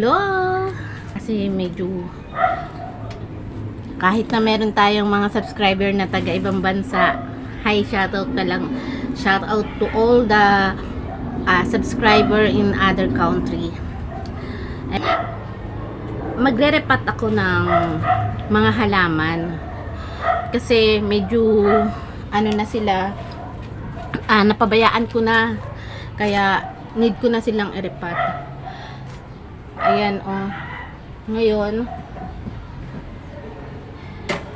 Hello! Kasi medyo kahit na meron tayong mga subscriber na taga ibang bansa, hi, shoutout na lang. Shoutout to all the uh, subscriber in other country. Magre-repat ako ng mga halaman kasi medyo ano na sila ah, napabayaan ko na kaya need ko na silang i-repat ayan oh. Ngayon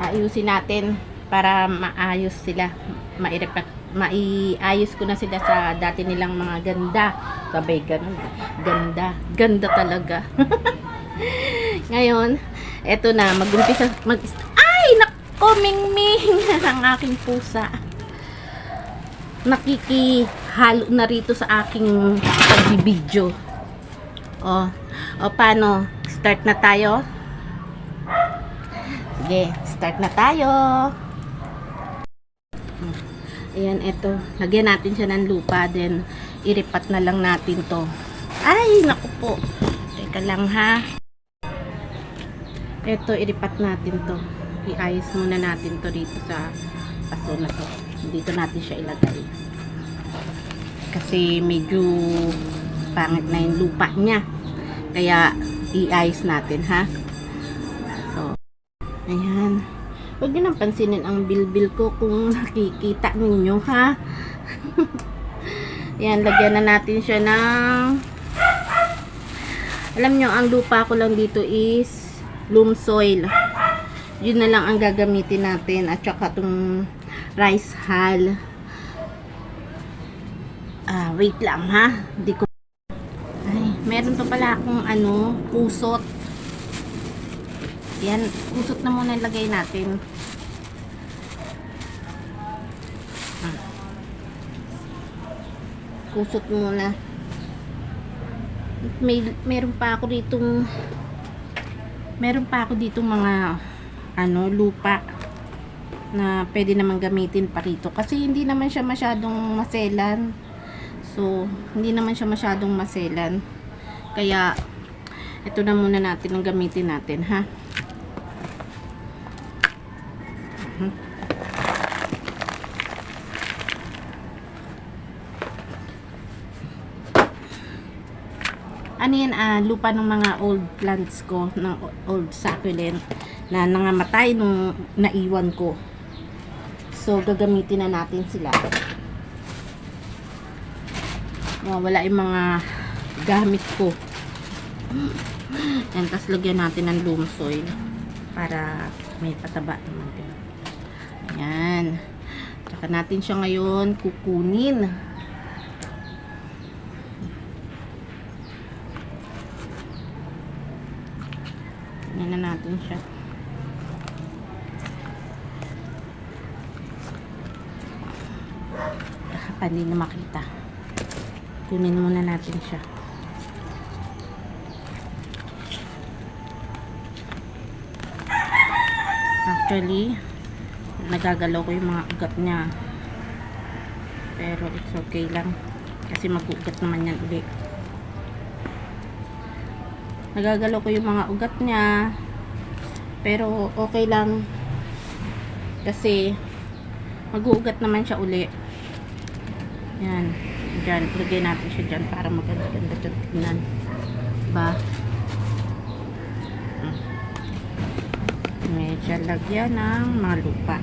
ayusin natin para maayos sila. Mairepat maiayos ko na sila sa dati nilang mga ganda. Sabay ganun ganda. Ganda talaga. Ngayon eto na. Magumpisa mag ay! Nako mingming! Ang aking pusa. Nakikihalo na rito sa aking pagbibidyo. O o paano? Start na tayo? Sige start na tayo. Ayan eto. Lagyan natin siya ng lupa then iripat na lang natin to. Ay naku po. Teka lang ha? Eto iripat natin to. Iayos muna natin to dito sa paso na to. Dito natin siya ilagay. Kasi medyo pangit na yung lupa niya kaya iayos natin ha? So ayan. Huwag nyo nang pansinin ang bilbil ko kung nakikita ninyo ha? Ayan lagyan na natin siya ng alam nyo ang lupa ko lang dito is loam soil. Yun na lang ang gagamitin natin at saka itong rice hull. Ah wait lang ha? Hindi ko meron pa pala akong ano pusot. Yan pusot na muna ilagay natin. Ah. pusot muna. May meron pa ako ditong meron pa ako ditong mga ano lupa na pwede naman gamitin pa rito. Kasi hindi naman siya masyadong maselan. So hindi naman siya masyadong maselan kaya ito na muna natin ang gamitin natin ha? Mhm. ano yan ah, lupa ng mga old plants ko ng old succulent na nangamatay nung naiwan ko. So gagamitin na natin sila. Wala yung mga gamit ko yan tapos lagyan natin ng loam soil para may pataba naman din ayan tsaka natin siya ngayon kukunin Yan na natin siya. Pa, hindi na makita. Kunin muna natin siya. Actually, nagagalaw ko yung mga ugat niya. Pero it's okay lang. Kasi mag-ugat naman yan ulit nagagalaw ko yung mga ugat niya. Pero okay lang. Kasi mag-uugat naman siya uli. Yan. Dyan, lagay natin siya dyan para maganda-ganda dyan tignan. Ba Hmm. Medyo lagyan ng mga lupa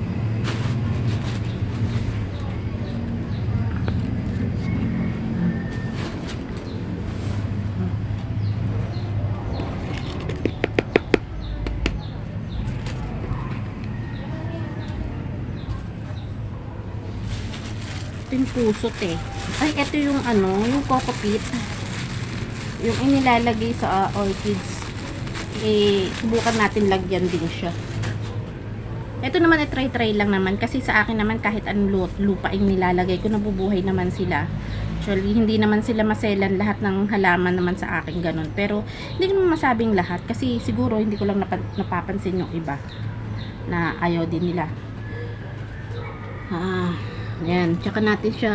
Ito yung pusot eh. Ay, ito yung ano, yung coco peat. Yung inilalagay sa uh, orchids. Eh, subukan natin lagyan din siya. Ito naman, try-try lang naman. Kasi sa akin naman, kahit anong lupa yung nilalagay ko, nabubuhay naman sila. Actually, hindi naman sila maselan lahat ng halaman naman sa akin ganun. Pero, hindi naman masabing lahat. Kasi siguro, hindi ko lang napa- napapansin yung iba na ayaw din nila. Ah, yan. Tsaka natin siya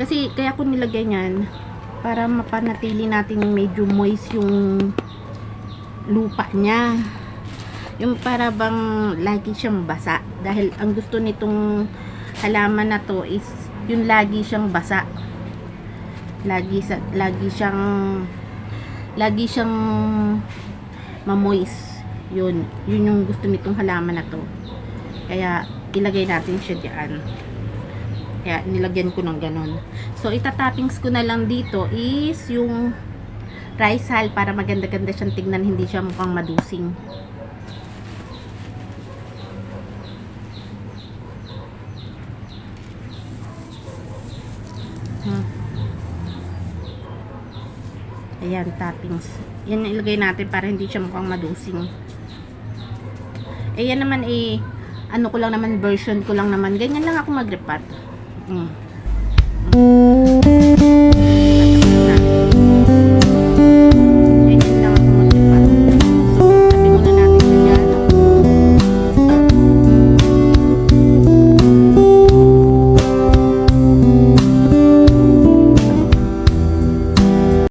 kasi kaya ko nilagay niyan para mapanatili natin medyo moist yung lupa niya. Yung para bang lagi siyang basa. Dahil ang gusto nitong halaman na to is yung lagi siyang basa. Lagi, sa, lagi siyang lagi siyang mamoist. Yun. Yun yung gusto nitong halaman na to. Kaya ilagay natin siya diyan. Kaya nilagyan ko ng ganun. So itatappings ko na lang dito is yung hull para maganda-ganda siyang tignan, hindi siya mukhang madusing. Hmm. Ayan, toppings. Yan ilagay natin para hindi siya mukhang madusing. Eh, yan naman eh, ano ko lang naman, version ko lang naman. Ganyan lang ako mag-repat. Mm.